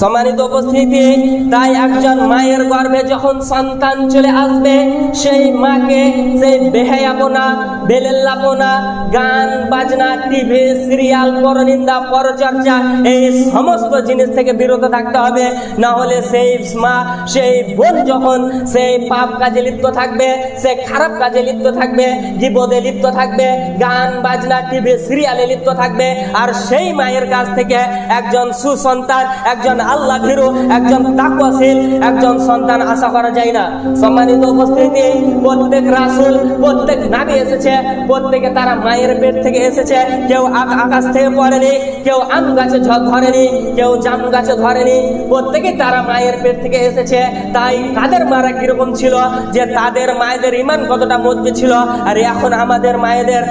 সম্মানিত উপস্থিতি, তাই একজন মায়ের গর্ভে যখন সন্তান চলে আসবে, সেই মাকে সেই বেহায়াপনা, বেলেল্লাপনা, গান, বাজনা, টিভি, সিরিয়াল, পরনিন্দা, পরচর্চা, এই সমস্ত জিনিস থেকে বিরত থাকতে হবে। না হলে সেই মা, সেই বোন যখন সেই পাপ কাজে লিপ্ত থাকবে, সে খারাপ কাজে লিপ্ত থাকবে, বিপদে লিপ্ত থাকবে, গান, বাজনা, টিভি, সিরিয়ালে লিপ্ত থাকবে, আর সেই মায়ের কাছ থেকে একজন সুসন্তান, একজন আল্লাহ ভীরু একজন তাকওয়াশীল একজন সন্তান আশা করা যায় না। সম্মানিত উপস্থিতি, প্রত্যেক রাসূল, প্রত্যেক নাবি এসেছে, প্রত্যেকে তারা মায়ের পেট থেকে এসেছে। কেউ আকাশ থেকে পড়েনি, কেউ আম গাছে ধরেনি, কেউ জাম গাছে ধরেনি। প্রত্যেকে তারা মায়ের পেট থেকে এসেছে। তাই তাদের মারা কীরকম ছিল যে তাদের মায়েদের ইমান কতটা মজবুত ছিল, আর এখন আমাদের মায়েদের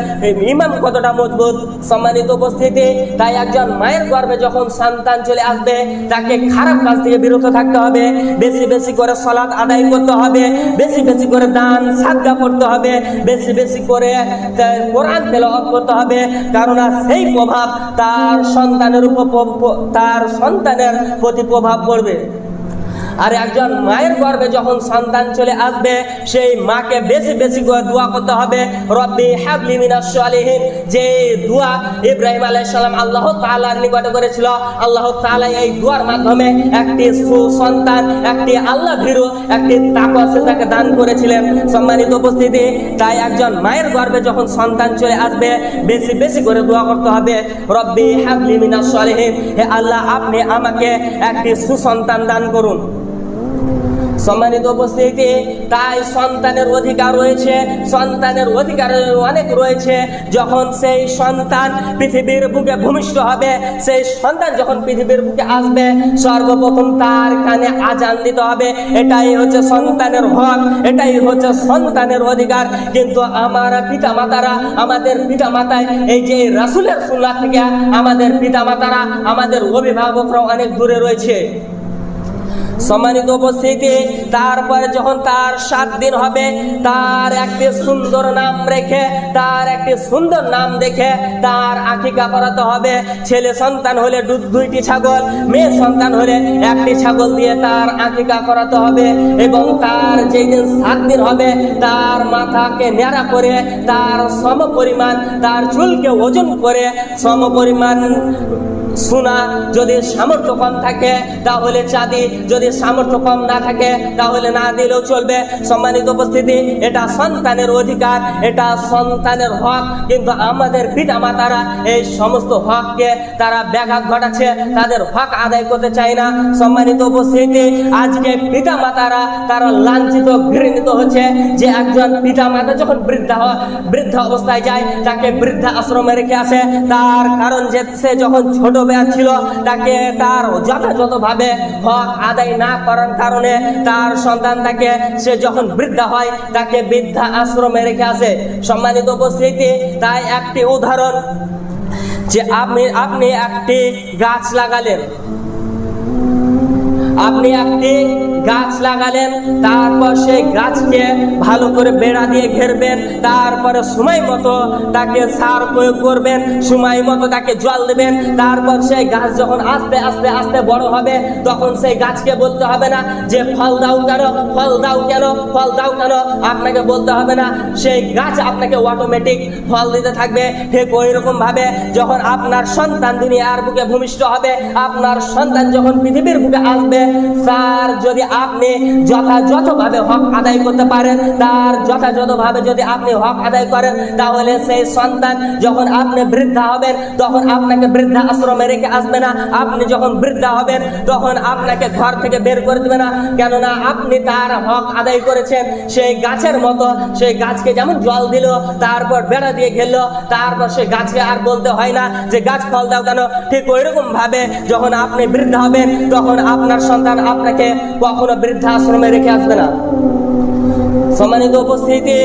ইমান কতটা মজবুত? সম্মানিত উপস্থিতি, তাই একজন মায়ের গর্বে যখন সন্তান চলে আসবে তাকে খারাপ কাজ থেকে বিরত থাকতে হবে, বেশি বেশি করে সলাৎ আদায় করতে হবে, বেশি বেশি করে দান সাদগা করতে হবে, বেশি বেশি করে কোরআন তেলাওয়াত করতে হবে। কারণ সেই প্রভাব তার সন্তানের উপর তার সন্তানের প্রতি প্রভাব পড়বে। আর একজন মায়ের গর্ভে যখন সন্তান চলে আসবে, সেই মাকে বেশি বেশি করে দোয়া করতে হবে। রব্বি হাবলি মিনাস সালিহিন। যে দোয়া ইব্রাহিম আলাইহিস সালাম আল্লাহ তাআলার নিকটে করেছিল, আল্লাহ তাআলা এই দোয়ার মাধ্যমে একটি সুসন্তান, একটি আল্লাহ ভীরু, একটি তাকওয়া তাকে দান করেছিলেন। সম্মানিত উপস্থিতি, তাই একজন মায়ের গর্ভে যখন সন্তান চলে আসবে, বেশি বেশি করে দোয়া করতে হবে। রব্বি হাবলি মিনাস সালিহিন। হে আল্লাহ, আপনি আমাকে একটি সুসন্তান দান করুন। সম্মানিত উপস্থিতি, তাই সন্তানের অধিকার রয়েছে, সন্তানের অধিকার অনেক রয়েছে। যখন সেই সন্তান পৃথিবীর বুকে ভূমিষ্ঠ হবে, সেই সন্তান যখন পৃথিবীর বুকে আসবে, সর্বপ্রথম তার কানে আজান দিতে হবে। এটাই হচ্ছে সন্তানের হক, এটাই হচ্ছে সন্তানের অধিকার। কিন্তু আমার পিতা মাতারা আমাদের পিতা মাতায় এই যে রাসুলের সুন্নাহ থেকে আমাদের পিতা মাতারা আমাদের অভিভাবকরা অনেক দূরে রয়েছে। সম্মানিত উপস্থিতি, তারপরে যখন তার সাত দিন হবে, তার একটি সুন্দর নাম রেখে, তার একটি সুন্দর নাম দেখে তার আকিকা করাতে হবে। ছেলে সন্তান হলে দুইটি ছাগল, মেয়ে সন্তান হলে একটি ছাগল দিয়ে তার আকিকা করাতে হবে এবং তার যেই দিন সাত দিন হবে, তার মাথাকে ন্যাড়া করে, তার সম পরিমাণ তার চুলকে ওজন করে সম পরিমাণ সোনা যদি সামর্থ্য কম থাকে, তাহলে চাঁদি যদি সামর্থ্য কম না থাকে, তাহলে না দিলেও চলবে। সম্মানিত উপস্থিতি, এটা সন্তানের অধিকার, এটা সন্তানের হক। কিন্তু আমাদের পিতা মাতারা এই সমস্ত হককে তারা ব্যাঘাত ঘটাচ্ছে, তাদের হক আদায় করতে চায় না। সম্মানিত উপস্থিতি, আজকে পিতা মাতারা তারা লাঞ্ছিত, ঘৃণিত হচ্ছে যে একজন পিতা মাতা যখন বৃদ্ধা হয় বৃদ্ধ অবস্থায় যায়, তাকে বৃদ্ধা আশ্রমে রেখে আসে। তার কারণ যে সে যখন ছোট বেয়া ছিল, তাকে তার যথাযথভাবে হক আদায় না করার কারণে তার সন্তান তাকে, সে যখন বৃদ্ধা হয়, তাকে বৃদ্ধা আশ্রমে রেখে আসে। সম্মানিত উপস্থিতি, তাই একটি উদাহরণ যে আপনি আপনি একটি গাছ লাগালেন। আপনি একটি গাছ লাগালেন, তারপর সেই গাছকে ভালো করে বেড়া দিয়ে ঘেরবেন, তারপরে সময় মতো তাকে সার প্রয়োগ করবেন, সময় মতো তাকে জল দেবেন, তারপর সেই গাছ যখন আস্তে আস্তে আস্তে বড় হবে, তখন সেই গাছকে বলতে হবে না যে, ফল দাও কেন, ফল দাও কেন, ফল দাও কেন। আপনাকে বলতে হবে না, সেই গাছ আপনাকে অটোমেটিক ফল দিতে থাকবে। ঠিক ওই রকম ভাবে যখন আপনার সন্তান দুনিয়ার বুকে ভূমিষ্ঠ হবে, আপনার সন্তান যখন পৃথিবীর বুকে আসবে তার যদি আপনি যথাযথভাবে হক আদায় করতে পারেন, তার যথাযথভাবে যদি আপনি হক আদায় করেন, তাহলে সেই সন্তান যখন আপনি বৃদ্ধা হবেন, তখন আপনাকে বৃদ্ধা আশ্রমে রেখে আসবে না। আপনি যখন বৃদ্ধা হবেন, তখন আপনাকে ঘর থেকে বের করে দেবে না। কেননা আপনি তার হক আদায় করেছেন, সেই গাছের মতো, সেই গাছকে যেমন জল দিল, তারপর বেড়া দিয়ে ঘেললো তারপর সেই গাছকে আর বলতে হয় না যে, গাছ ফল দাও কেন? ঠিক ওই রকম ভাবে যখন আপনি বৃদ্ধা হবেন, তখন আপনার সন্তান আপনাকে কখনো বৃদ্ধা আশ্রমে রেখে আসবে না। সম্মানিত উপস্থিতি,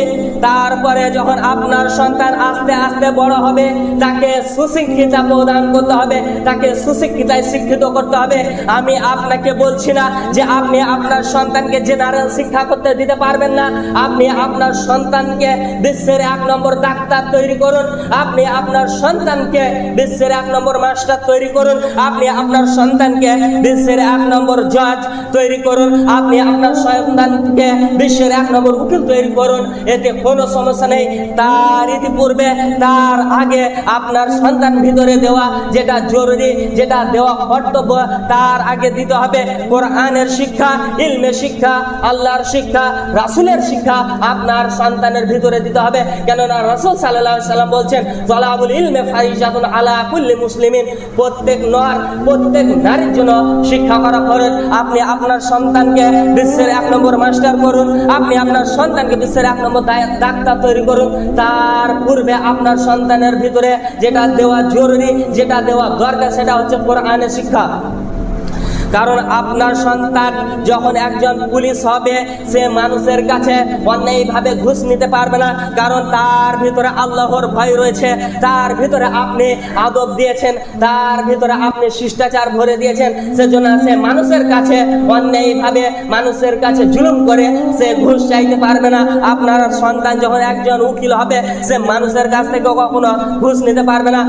তারপরে যখন আপনার সন্তান আস্তে আস্তে বড় হবে, তাকে সুশিক্ষিতা প্রদান করতে হবে, তাকে সুশিক্ষিতায় শিক্ষিত করতে হবে। আমি আপনাকে বলছি না যে আপনি আপনার সন্তানকে জেনারেল শিক্ষা করতে দিতে পারবেন না। আপনি আপনার সন্তানকে বিশ্বের এক নম্বর ডাক্তার তৈরি করুন। আপনি আপনার সন্তানকে বিশ্বের এক নম্বর মাস্টার তৈরি করুন। আপনি আপনার সন্তানকে বিশ্বের এক নম্বর জজ তৈরি করুন। আপনি আপনার সন্তানকে বিশ্বের এক নম্বর উকিল তৈরি করুন। এতে কোনো সমস্যা নেই। তার ইতিপূর্বে, তার আগে আপনার সন্তান ভিতরে দেওয়া যেটা জরুরি, যেটা দেওয়া কর্তব্য, তার আগে দিতে হবে কোরআনের শিক্ষা ইলমের শিক্ষা, আল্লাহর শিক্ষা, রাসুলের শিক্ষা আপনার সন্তানের ভিতরে দিতে হবে। কেননা রাসুল সাল্লাহ সাল্লাম বলছেন তলাবুল ইলমে ফারিজাতুন আলা কুল্লি মুসলিমিন। প্রত্যেক নর, প্রত্যেক নারীর জন্য শিক্ষা করা ফরজ। আপনি আপনার সন্তানকে বিশ্বের এক নম্বর মাস্টার করুন, আপনি আপনার সন্তানকে বিশ্বের এক নম্বর ডাক্তার তৈরি করুন। তার পূর্বে আপনার সন্তানের ভিতরে যেটা দেওয়া জরুরি, যেটা দেওয়া দরকার, সেটা হচ্ছে কোরআনের শিক্ষা। কারণ আপনার সন্তান যখন একজন পুলিশ হবে, সে মানুষের কাছে অন্যায়ভাবে ঘুষ নিতে পারবে না। কারণ তার ভিতরে আল্লাহর ভয় রয়েছে। তার ভিতরে আপনি আদব দিয়েছেন, তার ভিতরে আপনি শিষ্টাচার ভরে দিয়েছেন। সেজন্য সে মানুষের কাছে অন্যায়ভাবে মানুষের কাছে জুলুম করে সে ঘুষ চাইতে পারবে না। আপনার সন্তান যখন একজন উকিল হবে, সে মানুষের কাছ থেকে কখনো ঘুষ নিতে পারবে না।